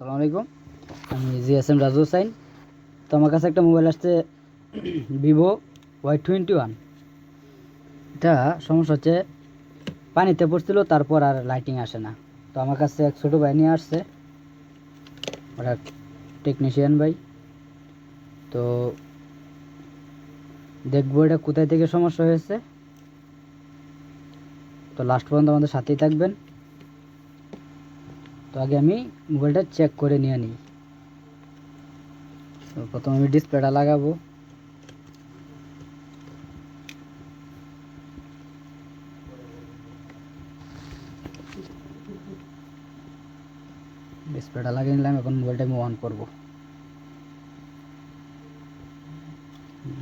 সালাম আলাইকুম। আমি জি এস এম রাজু সাইন তো আমার কাছে একটা মোবাইল আসছে ভিভো ওয়াই টোয়েন্টি ওয়ান। এটা সমস্যা হচ্ছে পানিতে পড়ছিল, তারপর আর লাইটিং আসে না। তো আমার কাছে এক ছোটো ভাই নিয়ে আসছে। ওরা টেকনিশিয়ান ভাই। তো দেখব এটা কোথায় থেকে সমস্যা হয়েছে। তো লাস্ট পর্যন্ত আমাদের সাথেই থাকবেন। তো আগে আমি মোবাইলটা চেক করে নিয়ে নিই। তো প্রথমে আমি ডিসপ্লেটা লাগাবো। ডিসপ্লেটা লাগিয়ে নিলাম, এখন মোবাইলটা আমি অন করব।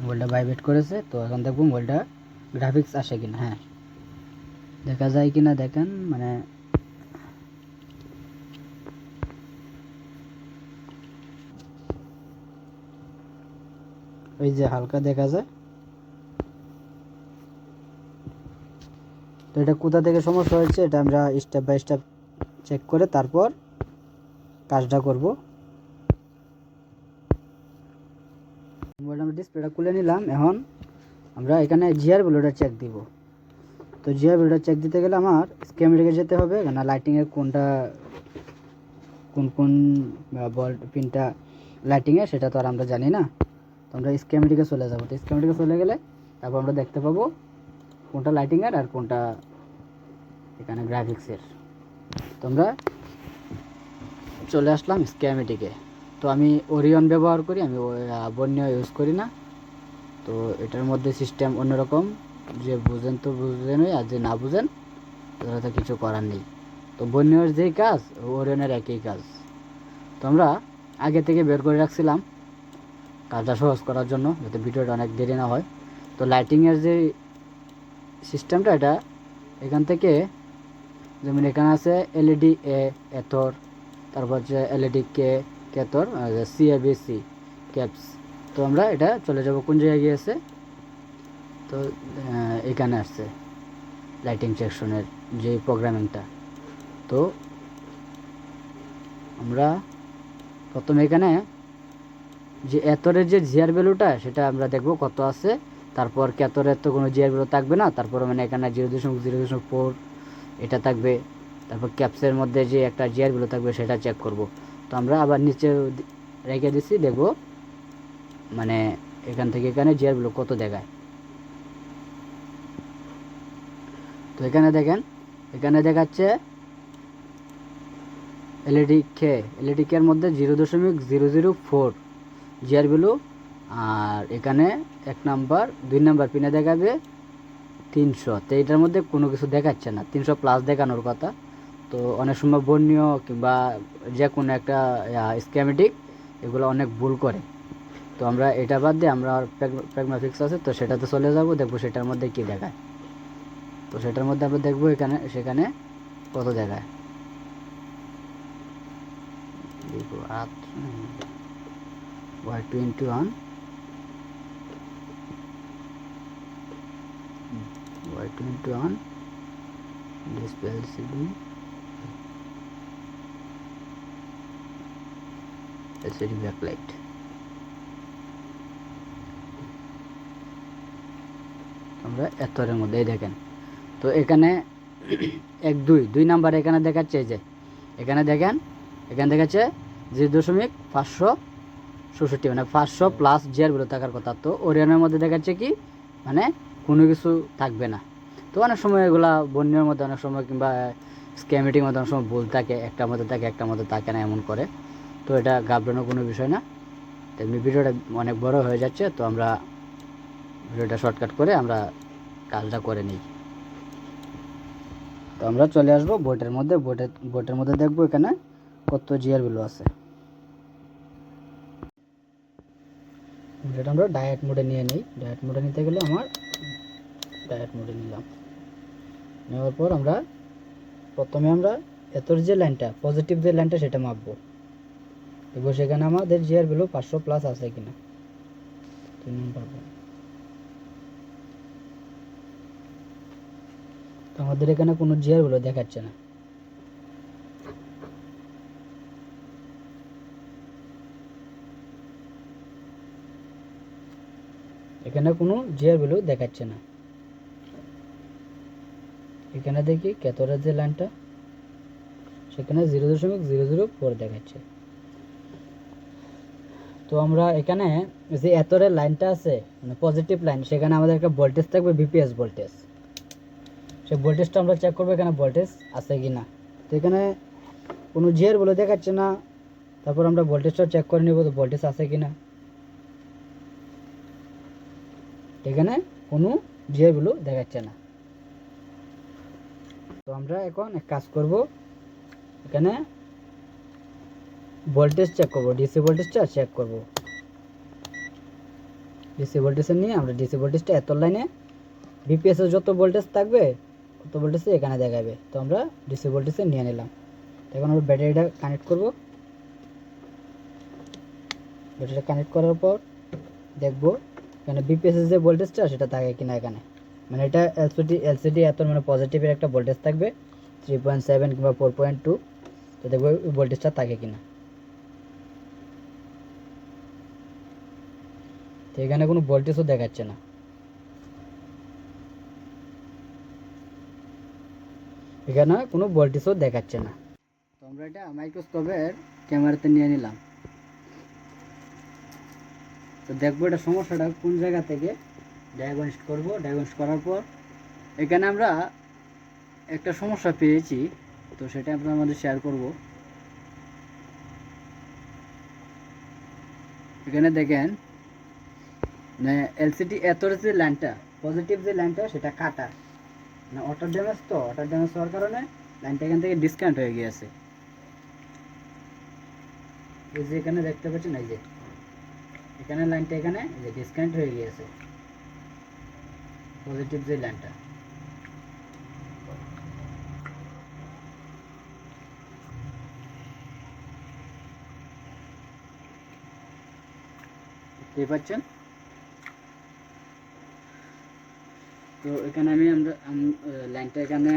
মোবাইলটা ভাইব্রেট করেছে, তো এখন দেখব মোবাইলটা গ্রাফিক্স আসে কিনা হ্যাঁ। দেখা যায় কিনা দেখেন মানে ওই যে হালকা দেখা যায়। তো এটা কোথা থেকে সমস্যা হয়েছে এটা আমরা স্টেপ বাই স্টেপ চেক করে তারপর কাজটা করব। আমরা ডিসপ্লেটা খুলে নিলাম। এখন আমরা এখানে জিআর ভ্যালুটা চেক দিব। তো জিআর ভ্যালুটা চেক দিতে গেলে আমার স্ক্যামেটিকে যেতে হবে না লাইটিংয়ের কোনটা, কোন কোন বল পিনটা লাইটিংয়ে সেটা তো আর আমরা জানি না। আমরা স্ক্যামেটিকে চলে যাব। তো স্ক্যামেটিকে চলে গেলে তারপর আমরা দেখতে পাবো কোনটা লাইটিংয়ের আর কোনটা এখানে গ্রাফিক্সের তো আমরা চলে আসলাম স্ক্যামেটিকে তো আমি ওরিয়ন ব্যবহার করি, আমি বন্য ইউজ করি না। তো এটার মধ্যে সিস্টেম অন্যরকম, যে বুঝেন তো বুঝেনই আর যে না বুঝেন তারা তো কিছু করার নেই। তো বন্যর যেই কাজ ওরিয়নের একই কাজ। তো আমরা আগে থেকে বের করে রাখছিলাম। কাজটা সহজ করার জন্য যাতে ভিডিওটা অনেক দেরি না হয়। তো লাইটিংয়ের যে সিস্টেমটা এটা, এখান থেকে যেমন এখানে আছে এলইডি এ এথর, তারপর হচ্ছে এলইডি কে কেতর C A B C caps তো আমরা এটা চলে যাব কোন জায়গায় গিয়েছে? তো এখানে আসছে লাইটিং সেকশনের যে প্রোগ্রামিংটা তো আমরা প্রথমে এখানে যে এতরের যে জিয়ার ভ্যালুটা, সেটা আমরা দেখব কত আছে। তারপর কেতরের তো কোনো জিয়ার ভ্যালু থাকবে না? তারপর মানে এখানে জিরো দশমিক জিরো দশমিক ফোর, এটা থাকবে। তারপর ক্যাপসের মধ্যে যে একটা জিয়ার ভ্যালু থাকবে, সেটা চেক করব। তো আমরা আবার নিচে রেখে দিচ্ছি দেখব। মানে এখান থেকে এখানে জিয়ার ভ্যালু কত দেখায়। তো এখানে দেখেন, এখানে দেখাচ্ছে এলইডি কে এলইডি কের মধ্যে জিরো দশমিক, zero zero four. GR value, আর এখানে এক নাম্বার, দুই নাম্বার পিনে দেখাবে তিনশো। তো এইটার মধ্যে কোনো কিছু দেখাচ্ছে না, তিনশো প্লাস দেখানোর কথা। তো অনেক সময় বর্ণীয় কিংবা যে কোনো একটা স্ক্যামেটিক এগুলো অনেক ভুল করে। তো আমরা এটা বাদ দিয়ে আমরা প্যাগমাফিক্স আছে, তো সেটাতে চলে যাব, দেখব সেটার মধ্যে কি দেখায়। তো সেটার মধ্যে আমরা দেখব এখানে, সেখানে কত দেখায়। দেখব, আট Y twenty one Y twenty one display backlight আমরা এতরের মধ্যেই দেখেন। তো এখানে এক, দুই দুই নাম্বার এখানে দেখাচ্ছে যে, এখানে দেখেন, এখানে দেখাচ্ছে যে দশমিক পাঁচশো ষষট্টি মানে পাঁচশো প্লাস জিয়ারগুলো থাকার কথা। তো ওরিয়নের মধ্যে দেখাচ্ছে কি মানে কোনো কিছু থাকবে না। তো অনেক সময় এগুলা বন্যের মধ্যে অনেক সময় কিংবা স্ক্যামেটিং মধ্যে অনেক সময় ভুল থাকে, একটার মধ্যে থাকে, একটার মধ্যে থাকে না এমন করে। তো এটা ঘাবড়ানোর কোনো বিষয় না। তেমনি ভিডিওটা অনেক বড় হয়ে যাচ্ছে, তো আমরা ভিডিওটা শর্টকাট করে আমরা কাজটা করে নিই। তো আমরা চলে আসব বোটের মধ্যে। বোটের বোটের মধ্যে দেখব এখানে কত জিয়ার ভ্যালু আছে। এটা আমরা ডায়েট মোডে নিয়ে নিই। ডায়েট মোডে নিতে গেলে আমার ডায়েট মোডে নিলাম। নেওয়ার পর আমরা প্রথমে আমরা এতর যে লাইনটা পজিটিভ যে লাইনটা সেটা মাপবো। দেখব সেখানে আমাদের জিয়ার ভ্যালু পাঁচশো প্লাস আছে কিনা। তিন নম্বর। তো আমাদের এখানে কোনো জিয়ার ভ্যালু দেখাচ্ছে না। এখানে কোনো জিয়ার ভ্যালু দেখাচ্ছে না। এখানে দেখি কেতরের যে লাইনটা, সেখানে জিরো দশমিক জিরো জিরো ফোর দেখাচ্ছে। তো আমরা এখানে যে এতরের লাইনটা আছে মানে পজিটিভ লাইন, সেখানে আমাদের একটা ভোল্টেজ থাকবে বিপিএস ভোল্টেজ। সেই ভোল্টেজটা আমরা চেক করব এখানে ভোল্টেজ আছে কি না। তো এখানে কোনো জিয়ার বলে দেখাচ্ছে না, তারপর আমরা ভোল্টেজটা চেক করে নেব তো ভোল্টেজ আছে কি না। এখানে কোনো জিয়ারগুলো দেখাচ্ছে না। তো আমরা এখন এক কাজ করব। এখানে ভোল্টেজ চেক করব ডিসি ভোল্টেজটা চেক করব। ডিসি ভোল্টেজ নিয়ে আমরা ডিসি ভোল্টেজটা এত লাইনে বিপিএস যত ভোল্টেজ থাকবে, তত ভোল্টেজ এখানে দেখাবে। তো আমরা ডিসি ভোল্টেজে নিয়ে নিলাম। এখন আমরা ব্যাটারিটা কানেক্ট করব। ব্যাটারিটা কানেক্ট করার পর দেখব এখানে বিপিএস যে ভোল্টেজটা সেটা থাকে কিনা এখানে। মানে এটা এলসিডি এলসিডি এত মানে পজিটিভের একটা ভোল্টেজ থাকবে থ্রি পয়েন্ট সেভেন কিংবা ফোর পয়েন্ট টু তো দেখব ভোল্টেজটা থাকে কিনা। তো এখানে কোনো ভোল্টেজও দেখাচ্ছে না। এখানে কোনো ভোল্টেজও দেখাচ্ছে না। তো আমরা এটা মাইক্রোস্কোপের ক্যামেরাতে নিয়ে নিলাম। তো দেখব এটা সমস্যাটা কোন জায়গা থেকে ডায়াগনিস্ট করব। ডায়াগনিস্ট করার পর এখানে আমরা একটা সমস্যা পেয়েছি, তো সেটা আপনার আমাদের শেয়ার করব। এখানে দেখেন মানে এলসিডি এতর যে লাইনটা পজিটিভ যে লাইনটা সেটা কাটা। মানে অটো ড্যামেজ তো অটো ড্যামেজ হওয়ার কারণে লাইনটা এখান থেকে ডিসকাউন্ট হয়ে গিয়েছে। এই যে এখানে দেখতে পাচ্ছেন, এই যে এখানে লাইনটা এখানে যে ডিসকানেক্ট হয়ে গিয়েছে। পজিটিভ যে লাইনটা। পাচ্ছেন? তো এখানে আমি আমরা লাইনটা এখানে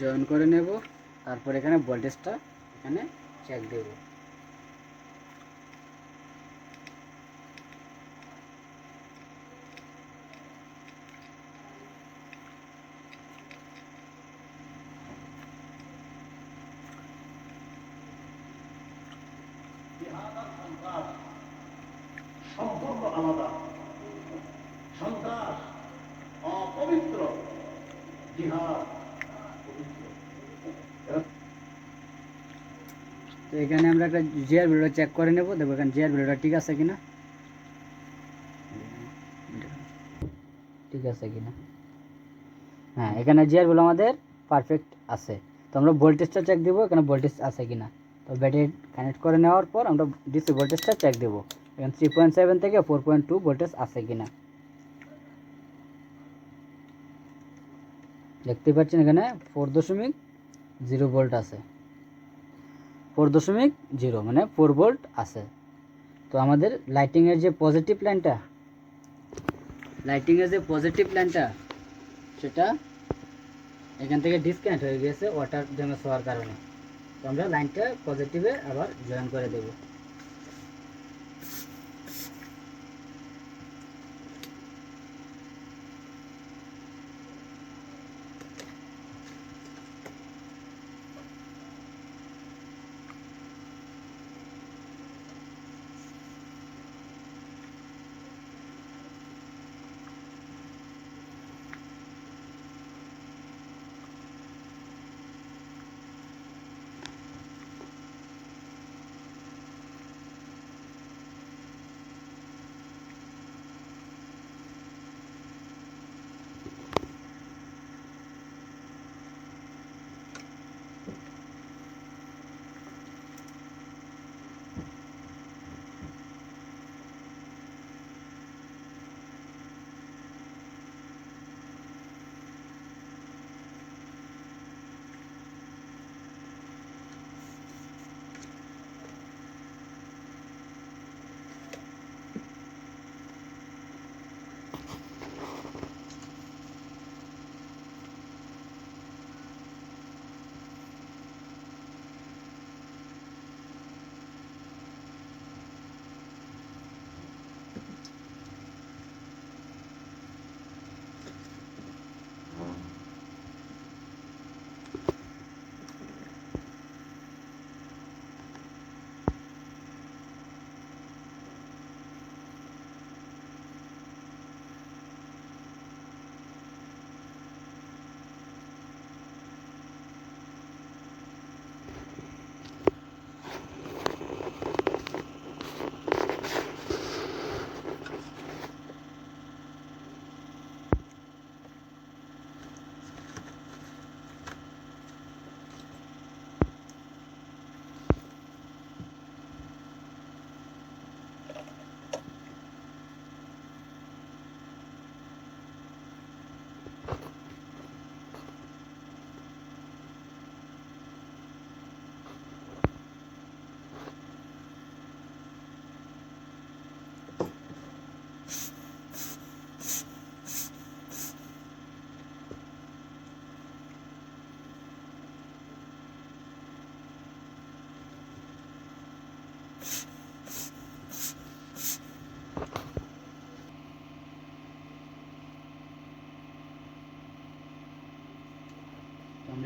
জয়েন করে নেব। তারপর এখানে ভোল্টেজটা এখানে চেক দেব। সম্পূর্ণ আলাদা। সন্ত্রাস, অপবিত্র, জিহাদ তো এখানে আমরা একটা জিয়ার ভিডিওটা চেক করে নেব, দেখব এখানে জিয়ার ভিডিওটা ঠিক আছে কিনা। ঠিক আছে কিনা। হ্যাঁ এখানে জিয়ার ভিডিও আমাদের পারফেক্ট আছে। তো আমরা ভোল্টেজটা চেক দেবো, এখানে ভোল্টেজ আছে কিনা। তো ব্যাটারি কানেক্ট করে নেওয়ার পর আমরা ডিসি ভোল্টেজটা চেক দেবো। এখানে থ্রি পয়েন্ট সেভেন থেকে ফোর পয়েন্ট টু ভোল্টেজ আছে কিনা? দেখতে পাচ্ছেন এখানে ফোর দশমিক জিরো ভোল্ট আছে। ফোর দশমিক জিরো মানে ফোর ভোল্ট আছে। তো আমাদের লাইটিংয়ের যে পজিটিভ লাইনটা লাইটিংয়ের যে পজিটিভ লাইনটা সেটা এখান থেকে ডিসকানেক্ট হয়ে গেছে ওয়াটার ড্যামেজ হওয়ার কারণে। তো আমরা লাইনটা পজিটিভে আবার জয়েন করে দেব।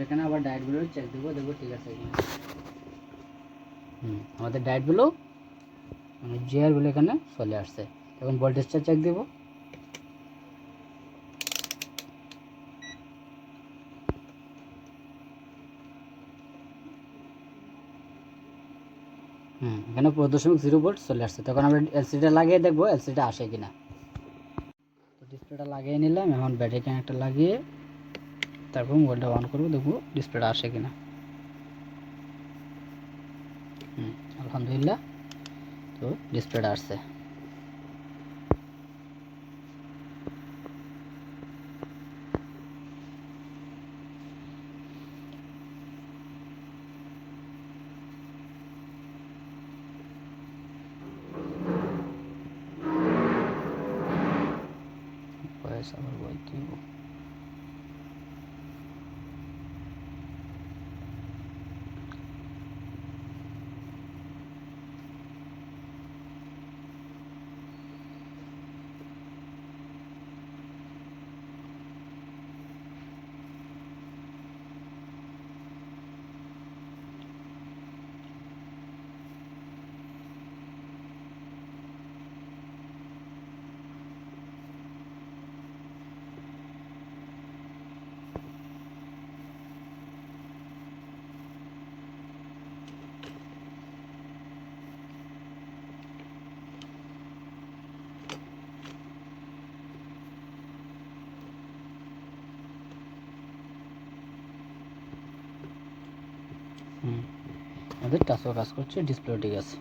এখানে আবার ডায়েটগুলো চেক দেবো, দেখব ঠিক আছে হুম, আমাদের ডায়েটগুলো মানে জিয়ারগুলো এখানে চলে আসছে। এখন ভোল্টেজটা চেক দেবো। হুম, এখানে দশমিক জিরো ভোল্ট চলে আসছে। তখন আমরা এলসিডিটা লাগিয়ে দেখব এলসিডিটা আসে কিনা। তো ডিসপ্লেটা লাগিয়ে নিলাম, এখন ব্যাটারি কানেক্টটা লাগিয়ে তারপর মোবাইলটা অন করব দেখব ডিসপ্লেটা আসে কিনা হুম আলহামদুলিল্লাহ তো ডিসপ্লেটা আসছে পয়সা আবার বলতে হইব। হুম আমাদের টাচও কাজ করছে ডিসপ্লেও ঠিক আছে